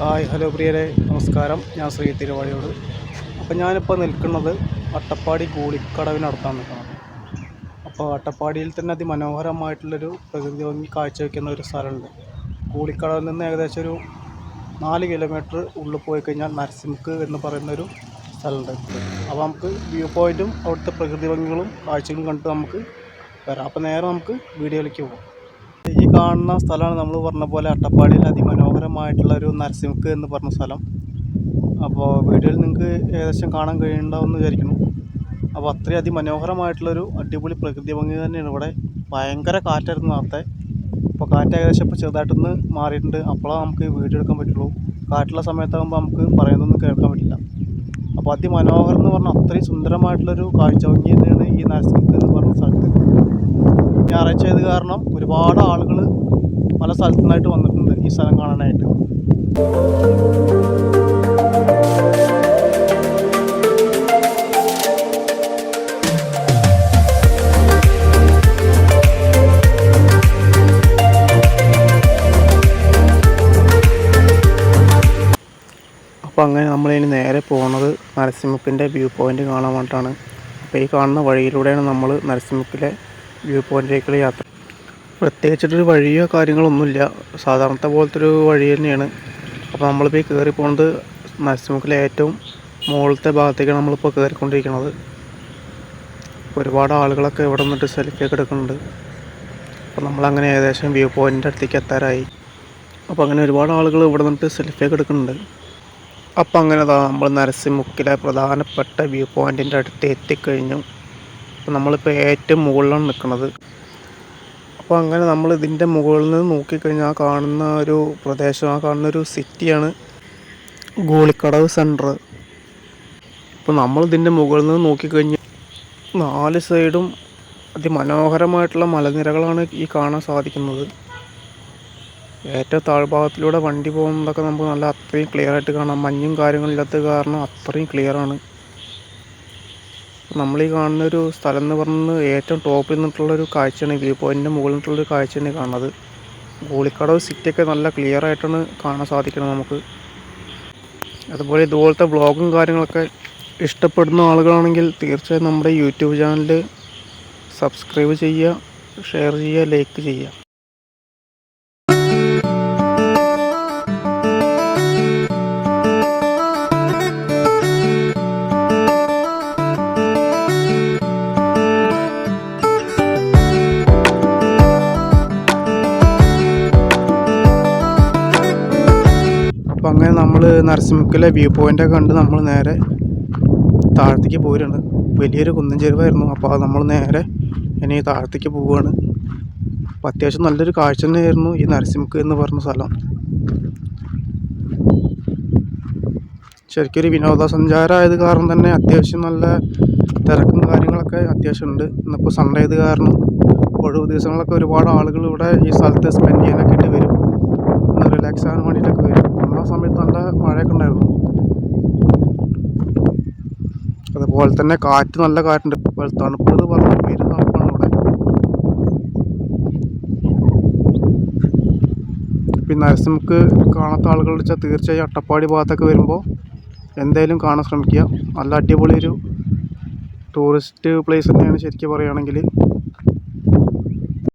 Hi hello പ്രിയരെ. നമസ്കാരം. ഞാൻ ശ്രീ തിരുവാളിയോട് അപ്പം ഞാനിപ്പോൾ നിൽക്കുന്നത് അട്ടപ്പാടി കൂളിക്കടവിനടുത്താണ് നിൽക്കുന്നത്. അപ്പോൾ അട്ടപ്പാടിയിൽ തന്നെ അതിമനോഹരമായിട്ടുള്ളൊരു പ്രകൃതി ഭംഗി കാഴ്ചവെക്കുന്ന ഒരു സ്ഥലമുണ്ട്. കൂളിക്കടവിൽ നിന്ന് ഏകദേശം ഒരു നാല് കിലോമീറ്റർ ഉള്ളിൽ പോയി കഴിഞ്ഞാൽ നരസിംഹക്ക് എന്ന് പറയുന്നൊരു സ്ഥലമുണ്ട്. അപ്പോൾ നമുക്ക് വ്യൂ പോയിന്റും അവിടുത്തെ പ്രകൃതി ഭംഗികളും കാഴ്ചകളും കണ്ടിട്ട് നമുക്ക് വരാം. അപ്പോൾ നേരെ നമുക്ക് വീഡിയോയിലേക്ക് പോകാം ഈ കാണുന്ന സ്ഥലമാണ് നമ്മൾ പറഞ്ഞ പോലെ അട്ടപ്പാടിയിൽ അതിമനോഹരമായിട്ടുള്ള ഒരു നരസിംഹക്ക് എന്ന് പറഞ്ഞ സ്ഥലം. അപ്പോൾ വീഡിയോയിൽ നിങ്ങൾക്ക് ഏകദേശം കാണാൻ കഴിയുന്നുണ്ടാവും എന്ന് വിചാരിക്കുന്നു. അപ്പോൾ അത്രയും അതിമനോഹരമായിട്ടുള്ളൊരു അടിപൊളി പ്രകൃതി ഭംഗി തന്നെയാണ് ഇവിടെ. ഭയങ്കര കാറ്റായിരുന്നു നേരത്തെ അപ്പോൾ കാറ്റ് ഏകദേശം ഇപ്പോൾ ചെറുതായിട്ടൊന്ന് മാറിയിട്ടുണ്ട്. അപ്പോഴാണ് നമുക്ക് വീഡിയോ എടുക്കാൻ പറ്റുള്ളൂ. കാറ്റുള്ള സമയത്താകുമ്പോൾ നമുക്ക് പറയുന്നതൊന്നും കേൾക്കാൻ പറ്റില്ല. അപ്പോൾ അതിമനോഹരം എന്ന് പറഞ്ഞാൽ അത്രയും സുന്ദരമായിട്ടുള്ളൊരു കാഴ്ച ഭംഗി തന്നെയാണ് ഈ നരസിംഹക്ക് എന്ന് ഞായറാഴ്ച ആയത് കാരണം ഒരുപാട് ആളുകൾ പല സ്ഥലത്തു നിന്നായിട്ട് വന്നിട്ടുണ്ട് ഈ സ്ഥലം കാണാനായിട്ട്. അപ്പോൾ അങ്ങനെ നമ്മളിനി നേരെ പോകുന്നത് നരസിംഹത്തിന്റെ വ്യൂ പോയിന്റ് കാണാൻ വേണ്ടിയിട്ടാണ് അപ്പോൾ ഈ കാണുന്ന വഴിയിലൂടെയാണ് നമ്മൾ നരസിംഹത്തിലെ വ്യൂ പോയിന്റിലേക്കുള്ള യാത്ര. പ്രത്യേകിച്ചിട്ടൊരു വഴിയോ കാര്യങ്ങളൊന്നുമില്ല. സാധാരണത്തെ പോലത്തെ ഒരു വഴി തന്നെയാണ്. അപ്പോൾ നമ്മളിപ്പോൾ ഈ കയറി പോകുന്നത് നരസിംഹത്തിലെ ഏറ്റവും മുകളിലത്തെ ഭാഗത്തേക്കാണ് നമ്മളിപ്പോൾ കയറിക്കൊണ്ടിരിക്കുന്നത് ഒരുപാട് ആളുകളൊക്കെ ഇവിടെ നിന്നിട്ട് സെൽഫി ഒക്കെ എടുക്കുന്നുണ്ട്. അപ്പോൾ നമ്മളങ്ങനെ ഏകദേശം വ്യൂ പോയിന്റിന്റെ അടുത്തേക്ക് എത്താറായി. അപ്പോൾ അങ്ങനെ ഒരുപാട് ആളുകൾ ഇവിടെ നിന്നിട്ട് സെൽഫി ഒക്കെ എടുക്കുന്നുണ്ട്. അപ്പോൾ അങ്ങനെ നമ്മൾ നരസിംഹക്കിലെ പ്രധാനപ്പെട്ട വ്യൂ പോയിന്റിന്റെ അടുത്ത് എത്തിക്കഴിഞ്ഞു. അപ്പോൾ നമ്മളിപ്പോൾ ഏറ്റവും മുകളിലാണ് നിൽക്കുന്നത്. അപ്പോൾ അങ്ങനെ നമ്മൾ ഇതിന്റെ മുകളിൽ നിന്ന് നോക്കിക്കഴിഞ്ഞാൽ കാണുന്ന ഒരു പ്രദേശം ആ കാണുന്ന ഒരു സിറ്റിയാണ് ഗോളിക്കടവ് സെന്റർ അപ്പോൾ നമ്മൾ ഇതിന്റെ മുകളിൽ നിന്ന് നോക്കിക്കഴിഞ്ഞാൽ നാല് സൈഡും അതിമനോഹരമായിട്ടുള്ള മലനിരകളാണ് ഈ കാണാൻ സാധിക്കുന്നത്. ഏറ്റവും താഴ്ഭാഗത്തിലൂടെ വണ്ടി പോകുന്നതൊക്കെ നമുക്ക് നല്ല അത്രയും ക്ലിയർ ആയിട്ട് കാണാം. മഞ്ഞും കാര്യങ്ങളില്ലാത്ത കാരണം അത്രയും ക്ലിയറാണ് നമ്മൾ ഈ കാണുന്ന ഒരു സ്ഥലം എന്ന് പറയുന്നത് ഏറ്റവും ടോപ്പിൽ നിന്നിട്ടുള്ളൊരു കാഴ്ചയാണ് വ്യൂ പോയിന്റിന്റെ മുകളിൽ നിന്നിട്ടുള്ളൊരു കാഴ്ചയാണ് കാണുന്നത്. ഗോളിക്കടവ് സിറ്റിയൊക്കെ നല്ല ക്ലിയർ ആയിട്ടാണ് കാണാൻ സാധിക്കുന്നത് നമുക്ക്. അതുപോലെ ഇതുപോലത്തെ വ്ളോഗും കാര്യങ്ങളൊക്കെ ഇഷ്ടപ്പെടുന്ന ആളുകളാണെങ്കിൽ തീർച്ചയായും നമ്മുടെ യൂട്യൂബ് ചാനൽ സബ്സ്ക്രൈബ് ചെയ്യുക ഷെയർ ചെയ്യുക ലൈക്ക് ചെയ്യുക. അപ്പോൾ അങ്ങനെ നമ്മൾ നരസിംഹക്കിലെ വ്യൂ പോയിന്റൊക്കെ കണ്ട് നമ്മൾ നേരെ താഴത്തേക്ക് പോരുകയാണ്. വലിയൊരു കുന്നിൻ ചെരുവായിരുന്നു. അപ്പോൾ അത് നമ്മൾ നേരെ ഇനി താഴത്തേക്ക് പോവുകയാണ്. അപ്പോൾ അത്യാവശ്യം നല്ലൊരു കാഴ്ച തന്നെയായിരുന്നു ഈ നരസിംഹക്ക് എന്ന് പറഞ്ഞ സ്ഥലം. ശരിക്കും ഒരു വിനോദസഞ്ചാരമായത് കാരണം തന്നെ അത്യാവശ്യം നല്ല തിരക്കും കാര്യങ്ങളൊക്കെ അത്യാവശ്യം ഉണ്ട്. ഇന്നിപ്പോൾ സൺഡേ ആയത് കാരണം ഒഴിവ് ദിവസങ്ങളൊക്കെ ഒരുപാട് ആളുകൾ ഇവിടെ ഈ സ്ഥലത്ത് സ്പെൻഡ് ചെയ്യാനൊക്കെ ആയിട്ട് വരും. റിലാക്സ് ആകാൻ വേണ്ടിയിട്ടൊക്കെ വരും. വന്ന സമയത്ത് നല്ല മഴയൊക്കെ ഉണ്ടായിരുന്നു. അതുപോലെ തന്നെ കാറ്റ് നല്ല കാറ്റുണ്ട്. ഇപ്പോൾ തണുപ്പ് എന്ന് പറഞ്ഞാൽ പേര് തണുപ്പാണ് ഇവിടെ പിന്നെ നരസിംഹക്ക് കാണാത്ത ആളുകളുടെ വെച്ചാൽ തീർച്ചയായും അട്ടപ്പാടി ഭാഗത്തൊക്കെ വരുമ്പോൾ എന്തായാലും കാണാൻ ശ്രമിക്കുക. നല്ല അടിപൊളി ഒരു ടൂറിസ്റ്റ് പ്ലേസ് തന്നെയാണ് ശരിക്കും പറയുകയാണെങ്കിൽ.